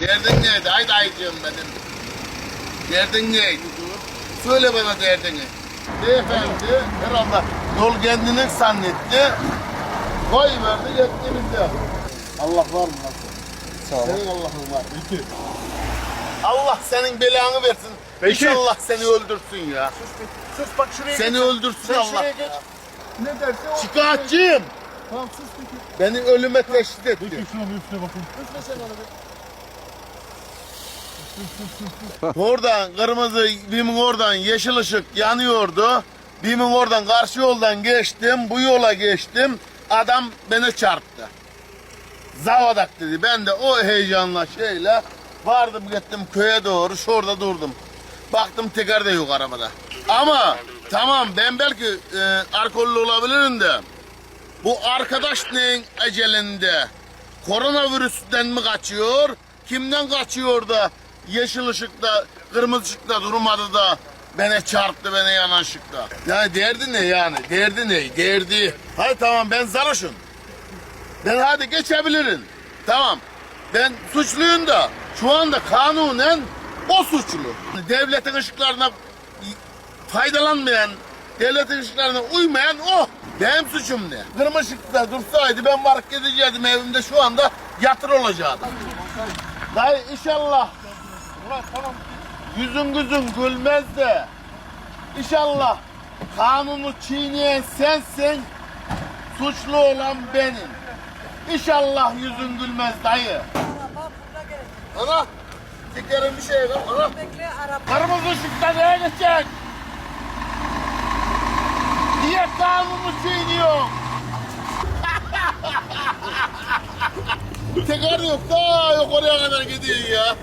Derdin neydi? Haydi ayıcığım benim. Derdin neydi? Söyle bana derdini. Beyefendi herhalde yol kendini zannetti. Koy verdi yettiğimizde. Allah var mı? Sağ ol. Senin Allah'ın var. Allah senin belanı versin. Peki. İnşallah seni öldürsün ya. Sus bak şuraya Seni geç. öldürsün Sen Allah. şuraya geç. Ne derse o. Şikayetçiyim. Tamam sus peki. Beni ölüme teşhis etti. şuna bir üstüne bakın. Üstüne sen onu bir. Oradan kırmızı bimin oradan yeşil ışık yanıyordu. Bimin oradan karşı yoldan geçtim. Bu yola geçtim. Adam beni çarptı. Zavadak dedi. Ben de o heyecanla şeyle vardım gittim köye doğru. Şurada durdum. Baktım teker de yok arabada. Ama tamam ben belki e, alkollü olabilirim de bu arkadaş neyin ecelinde? Koronavirüsten mi kaçıyor? Kimden kaçıyor da yeşil ışıkta, kırmızı ışıkta durmadı da beni çarptı beni yanan ışıkta. Yani derdi ne yani? Derdi ne? Derdi. Hayır tamam ben sarhoşum. Ben hadi geçebilirim. Tamam. Ben suçluyum da şu anda kanunen o suçlu. Devletin ışıklarına faydalanmayan, devletin ışıklarına uymayan o. Benim suçum ne? Kırmızı ışıkta dursaydı ben varıp gidecektim evimde şu anda yatır olacaktım. Dayı inşallah Ulan tamam. yüzün gözün gülmez de inşallah kanunu çiğneyen sensin, suçlu olan benim. İnşallah yüzün gülmez dayı. Ana, tekerin bir şey var. Ana, Bekle araba. kırmızı ışıkta neye geçecek? Niye kanunu çiğniyor? Teker yok da yok oraya kadar gidiyor ya.